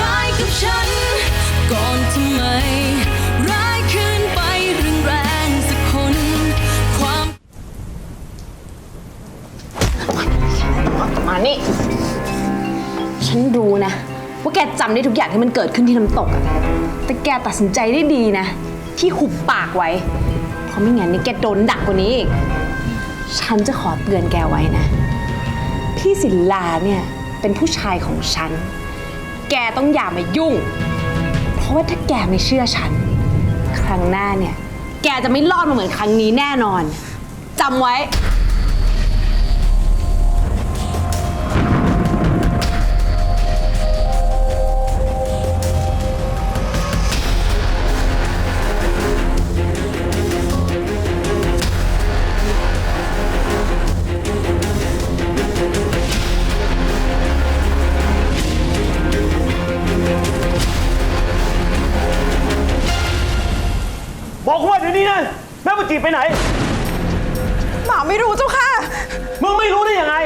ร้ายกับฉัน ก่อนทำไม ร้ายขึ้นไปแรงแรงสักคน ความ มานี่ ฉันรู้นะ ว่าแกจำได้ทุกอย่างที่มันเกิดขึ้นที่น้ำตกอะแต่แกตัดสินใจได้ดีนะ ที่หุบปากไว้ เพราะไม่งั้นนี่แกโดนดักกว่านี้อีก ฉันจะขอเตือนแกไว้นะ พี่ศิลาเนี่ยเป็นผู้ชายของฉัน แกต้องอย่ามายุ่ง เพราะว่าถ้าแกไม่เชื่อฉัน ครั้งหน้าเนี่ย แกจะไม่รอดมาเหมือนครั้งนี้แน่นอนจำไว้ บอกว่าเดี๋ยวนี้นะแม่บุจีไปไหน หมาไม่รู้เจ้าค่ะ มึงไม่รู้ได้ยังไง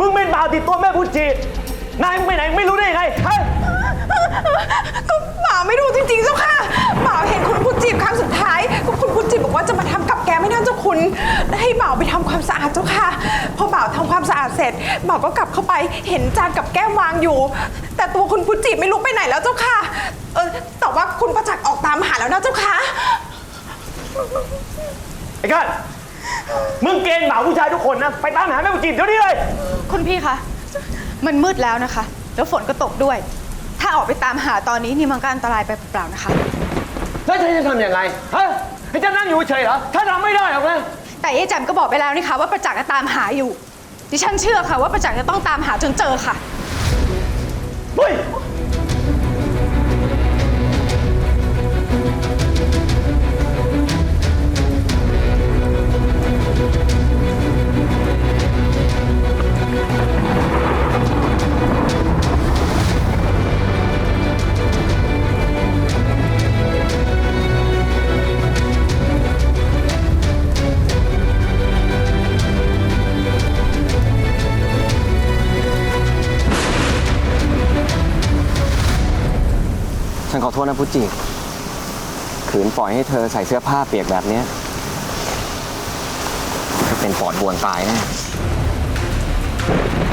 มึงเป็นบ่าวติดตัวแม่บุจีนายมึงไปไหนไม่รู้ได้ยังไงฮะก็หมาไม่รู้จริงๆเจ้าค่ะหมาเห็นคุณพุจีบครั้งสุดท้ายก็คุณพุจีบบอกว่าจะมาทำกับแกไม่น่าเจ้าคุณให้บ่าวไปทำความสะอาดเจ้าค่ะ พอบ่าวทำความสะอาดเสร็จบ่าวก็กลับเข้าไปเห็นจานกับแก้มวางอยู่ แต่ตัวคุณพุจีบไม่รู้ไปไหนแล้วเจ้าค่ะเออแต่ว่าคุณประจักษ์ออกตามหาแล้วนะเจ้าค่ะไอ้กันมึงเกณฑ์บ่าวผู้ชายทุกคนนะ ไปตามหาแม่บุจีเดี๋ยวนี้เลย คุณพี่คะ มันมืดแล้วนะคะ แล้วฝนก็ตกด้วย ถ้าออกไปตามหาตอนนี้นี่มันก็อันตรายไปเปล่าๆนะคะ แล้วฉันจะทำยังไงฮะให้ฉันนั่งอยู่เฉยเหรอถ้าทำไม่ได้หรอกนะ แต่ยายแจ่มก็บอกไปแล้วนี่คะ ว่าประจักษ์จะตามหาอยู่ ดิฉันเชื่อค่ะว่าประจักษ์จะต้องตามหาจนเจอค่ะ ฉันขอโทษนะพุจิขืนปล่อยให้เธอใส่เสื้อผ้าเปียกแบบเนี้ยเธอเป็นปอดบวมตายแน่ นี่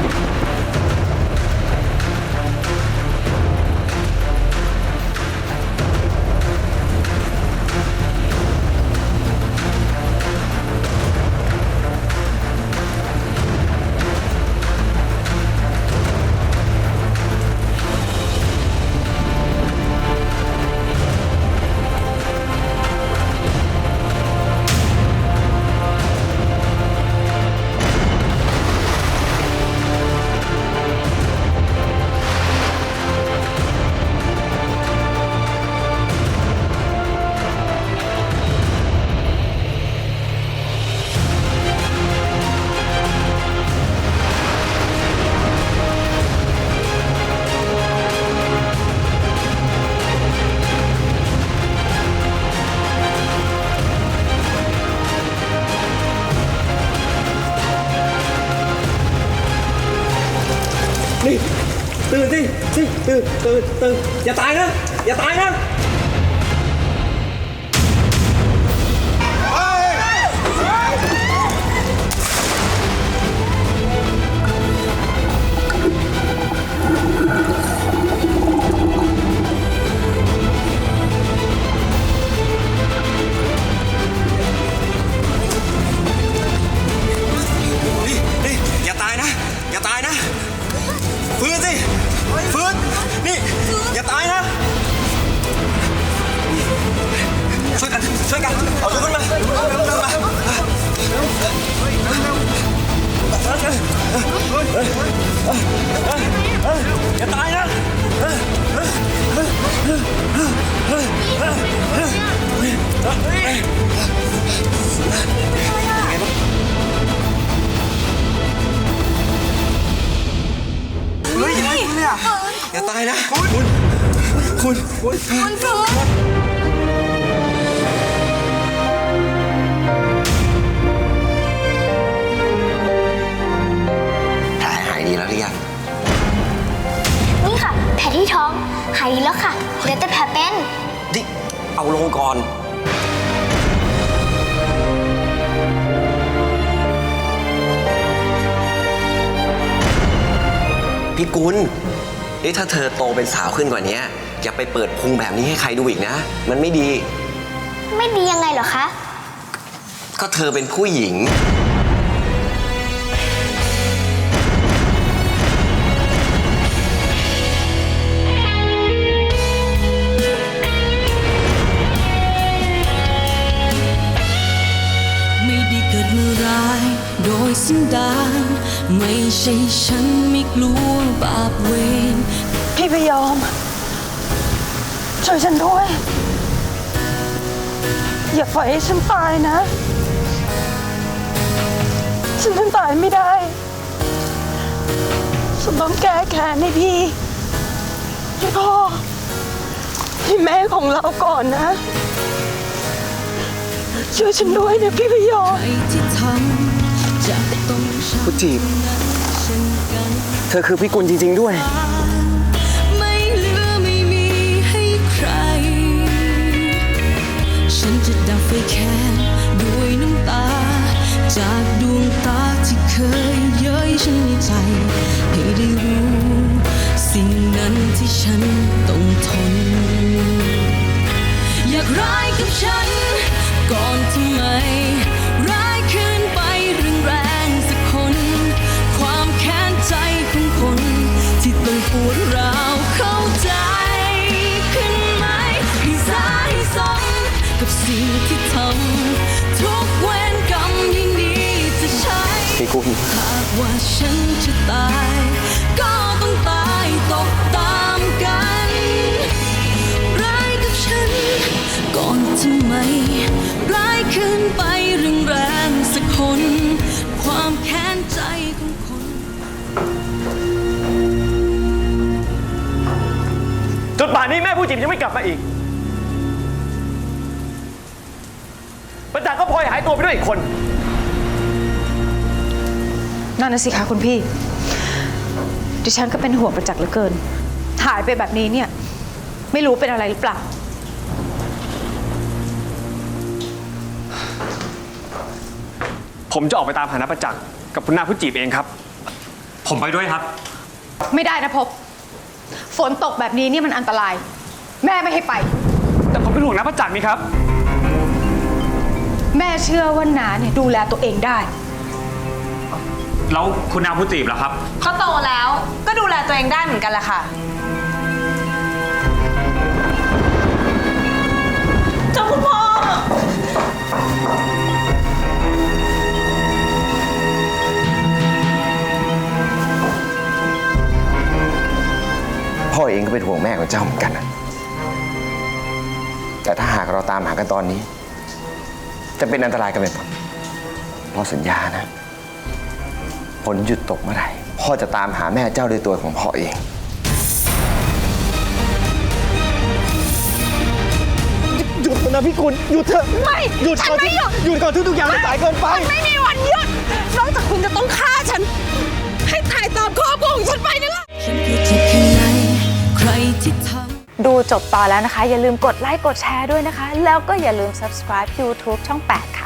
ตื่นสิสิตื่นตื่นตื่นอย่าตายนะ อย่าตายนะ ฟื้น นี่ อย่าตายนะ ช่วยกัน ช่วยกัน เอาตัวขึ้นมาขึ้นมาอย่าตายนะ อย่าตายนะ คุณ คุณ คุณแผลหายดีแล้วหรือยัง นี่ค่ะ แผลที่ท้องนี้แล้วค่ะ เหลือแต่แผลเป็น ดิ เอาลงก่อน พี่กุล นี่ถ้าเธอโตเป็นสาวขึ้นกว่านี้อย่าไปเปิดพุงแบบนี้ให้ใครดูอีกนะ มันไม่ดี ไม่ดียังไงเหรอคะ ก็เธอเป็นผู้หญิง ยสิ้นดานไม่ใช่ฉันไม่กลัวบาปเวรพี่พยอม ช่วยฉันด้วย อย่าปล่อยให้ฉันตายนะ ฉันฉันตายไม่ได้ ฉันต้องแก้แค้นให้พี่ให้พ่อให้แม่ของเราก่อนนะ ช่วยฉันด้วยนะพี่พยอม ใครที่ทำจะต้องช้ ผู้จีบ เธอคือพี่กุลจริง ๆ ด้วย ฉันจะดับไฟแค่ด้วยน้ำตา จากดวงตาที่เคยเย้ยฉันในใจ ให้ได้รู้ สิ่งนั้นที่ฉันต้องทน อยากร้ายกับฉัน กับสิ่งที่ทำทุกเวรกรรมยินดีจะใช้พี่กุลหากว่าฉันจะตาย ก็ต้องตายตกตามกันร้ายกับฉัน ก่อนทำไมร้ายเกินไปแรงแรงๆสักคน ความแค้นใจของคนจนป่านนี้แม่ผู้จีบยังไม่กลับมาอีก ตัวไปด้วยอีกคน นั่นนะสิคะคุณพี่ ดิฉันก็เป็นห่วงประจักษ์เหลือเกิน หายไปแบบนี้เนี่ย ไม่รู้เป็นอะไรหรือเปล่า ผมจะออกไปตามหาน้าประจักษ์กับคุณนาผู้จีบเองครับ ผมไปด้วยครับ ไม่ได้นะพบ ฝนตกแบบนี้เนี่ยมันอันตราย แม่ไม่ให้ไป แต่ผมเป็นห่วงน้าประจักษ์นี่ครับ แม่เชื่อว่านาเนี่ยดูแลตัวเองได้ แล้วคุณนาผู้จีบล่ะครับ เขาโตแล้วก็ดูแลตัวเองได้เหมือนกันแหละค่ะ เจ้าคุณพ่อ พ่อเองก็เป็นห่วงแม่ของเจ้าเหมือนกันนะแต่ถ้าหากเราตามหากันตอนนี้ จะเป็นอันตรายกันไปหมดพ่อสัญญานะฝนหยุดตกเมื่อไหร่พ่อจะตามหาแม่เจ้าด้วยตัวของพ่อเอง หยุดเถอะนะพี่กุลหยุดเถอะไม่หยุดก่อนที่หยุดก่อนที่ทุกอย่างมันสายเกินไปไม่มีวันหยุด นอกจากคุณจะต้องฆ่าฉัน ให้ตายตามครอบครัวของฉันไปนั่นแหละ ฉันคือเจ็บแค่ไหนใครที่ทำ ดูจบตอนแล้วนะคะ อย่าลืมกดไลค์กดแชร์ด้วยนะคะ แล้วก็อย่าลืม subscribe YouTube ช่อง 8 ค่ะ